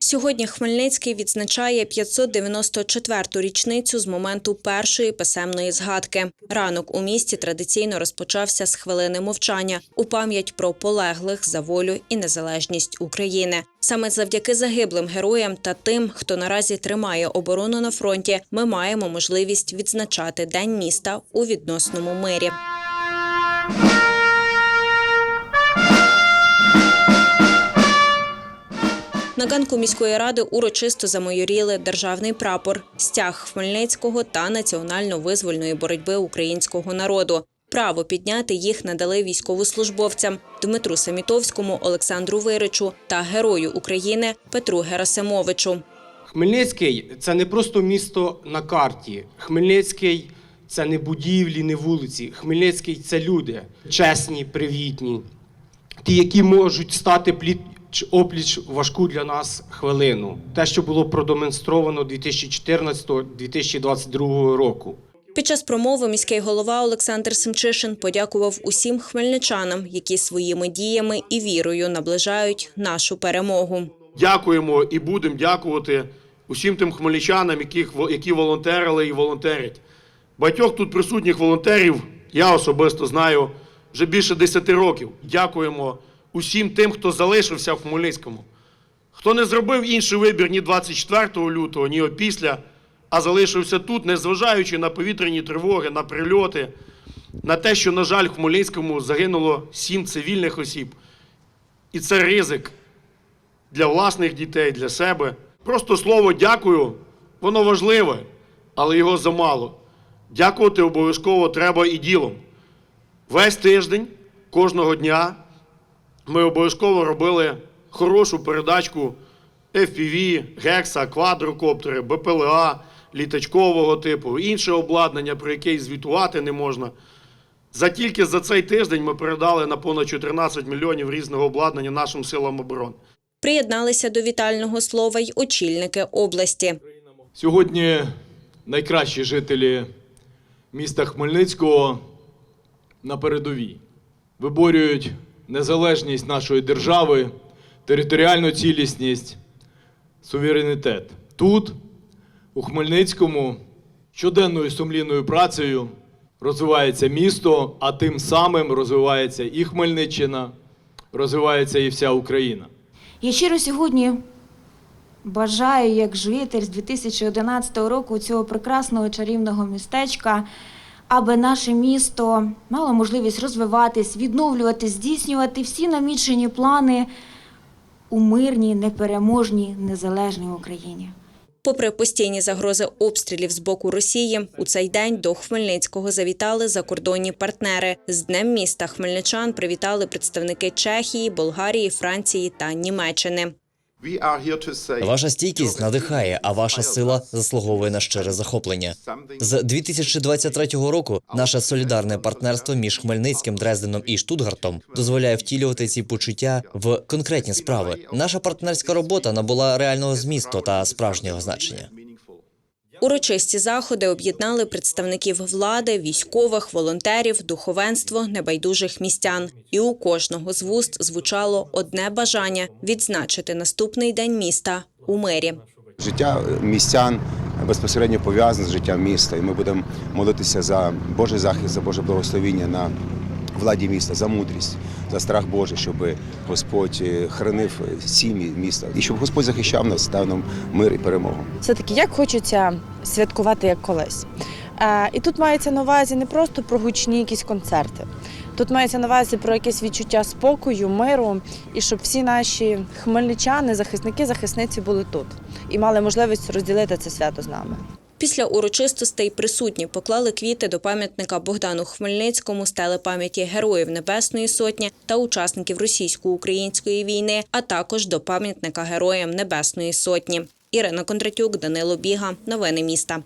Сьогодні Хмельницький відзначає 594-ту річницю з моменту першої писемної згадки. Ранок у місті традиційно розпочався з хвилини мовчання у пам'ять про полеглих за волю і незалежність України. Саме завдяки загиблим героям та тим, хто наразі тримає оборону на фронті, ми маємо можливість відзначати День міста у відносному мирі. Ганку міської ради урочисто замайоріли державний прапор, стяг Хмельницького та національно-визвольної боротьби українського народу. Право підняти їх надали військовослужбовцям Дмитру Самітовському, Олександру Виричу та герою України Петру Герасимовичу. Хмельницький це не просто місто на карті. Хмельницький це не будівлі, не вулиці. Хмельницький це люди чесні, привітні, ті, які можуть стати пліч опліч важку для нас хвилину. Те, що було продемонстровано 2014-2022 року. Під час промови міський голова Олександр Семчишин подякував усім хмельничанам, які своїми діями і вірою наближають нашу перемогу. Дякуємо і будемо дякувати усім тим хмельничанам, яких, які волонтерили і волонтерять. Багатьох тут присутніх волонтерів я особисто знаю вже більше 10 років. Дякуємо усім тим, хто залишився в Хмельницькому. Хто не зробив інший вибір ні 24 лютого, ні опісля, а залишився тут, незважаючи на повітряні тривоги, на прильоти, на те, що, на жаль, в Хмельницькому загинуло сім цивільних осіб. І це ризик для власних дітей, для себе. Просто слово дякую, воно важливе, але його замало. Дякувати обов'язково треба і ділом. Весь тиждень, кожного дня ми обов'язково робили хорошу передачку FPV, гекса, квадрокоптери, БПЛА, літачкового типу, інше обладнання, про яке й звітувати не можна. За тільки за цей тиждень ми передали на понад 14 мільйонів різного обладнання нашим силам оборони. Приєдналися до вітального слова й очільники області. Сьогодні найкращі жителі міста Хмельницького на передовій виборюють незалежність нашої держави, територіальну цілісність, суверенітет. Тут, у Хмельницькому, щоденною сумлінною працею розвивається місто, а тим самим розвивається і Хмельниччина, розвивається і вся Україна. Я щиро сьогодні бажаю, як житель з 2011 року цього прекрасного чарівного містечка, аби наше місто мало можливість розвиватись, відновлювати, здійснювати всі намічені плани у мирній, непереможній, незалежній Україні. Попри постійні загрози обстрілів з боку Росії, у цей день до Хмельницького завітали закордонні партнери. З Днем міста хмельничан привітали представники Чехії, Болгарії, Франції та Німеччини. Ваша стійкість надихає, а ваша сила заслуговує на щире захоплення. З 2023 року наше солідарне партнерство між Хмельницьким, Дрезденом і Штутгартом дозволяє втілювати ці почуття в конкретні справи. Наша партнерська робота набула реального змісту та справжнього значення. Урочисті заходи об'єднали представників влади, військових, волонтерів, духовенство, небайдужих містян. І у кожного з вуст звучало одне бажання відзначити наступний день міста у мирі. Життя містян безпосередньо пов'язане з життям міста, і ми будемо молитися за Божий захист, за Боже благословіння на владі міста, за мудрість, за страх Божий, щоб Господь е, хранив сім'ї міста і щоб Господь захищав нас, дав нам мир і перемогу. все-таки як хочеться святкувати як колись. Е, і тут мається на увазі не просто про гучні якісь концерти. Тут мається на увазі про якесь відчуття спокою, миру, і щоб всі наші хмельничани, захисники, захисниці були тут і мали можливість розділити це свято з нами. Після урочистостей присутні поклали квіти до пам'ятника Богдану Хмельницькому, стели пам'яті героїв Небесної Сотні та учасників російсько-української війни, а також до пам'ятника героям Небесної Сотні. Ірина Кондратюк, Данило Біга. Новини міста.